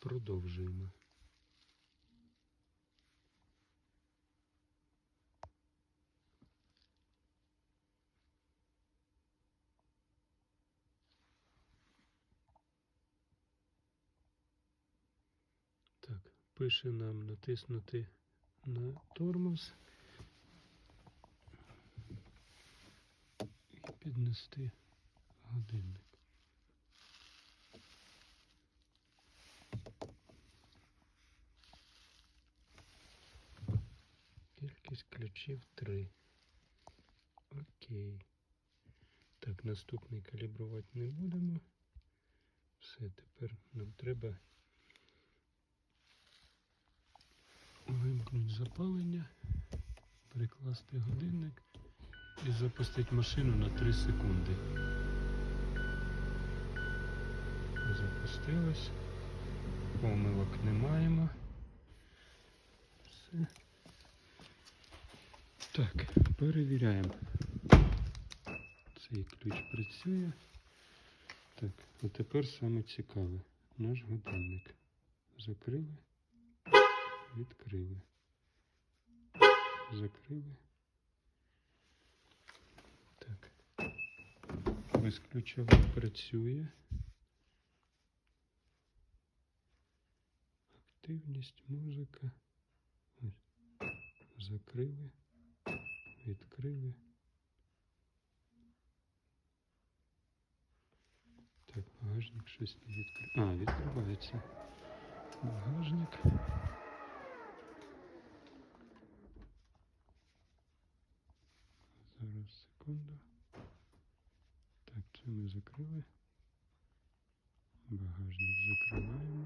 продовжуємо. Так, пише нам натиснути на тормоз і піднести годинник. Кількість ключів 3. Окей. Так, наступний калібрувати не будемо. Все, тепер нам треба вимкнути запалення, прикласти годинник і запустити машину на 3 секунди. Запустилось. Помилок не маємо. Все. Так, перевіряємо. Цей ключ працює. Так, а тепер саме цікаве. Наш годинник. Закрили, відкрили. Закрили. Так. Безключовий працює. Активність, музика. Ось. Закрили. Відкрили. Так, багажник щось не відкрив. А, відкривається. Багажник. Зараз секунду. Так, це ми закрили. Багажник закриваємо.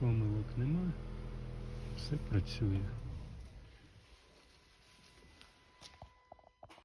Помилок нема. Все працює.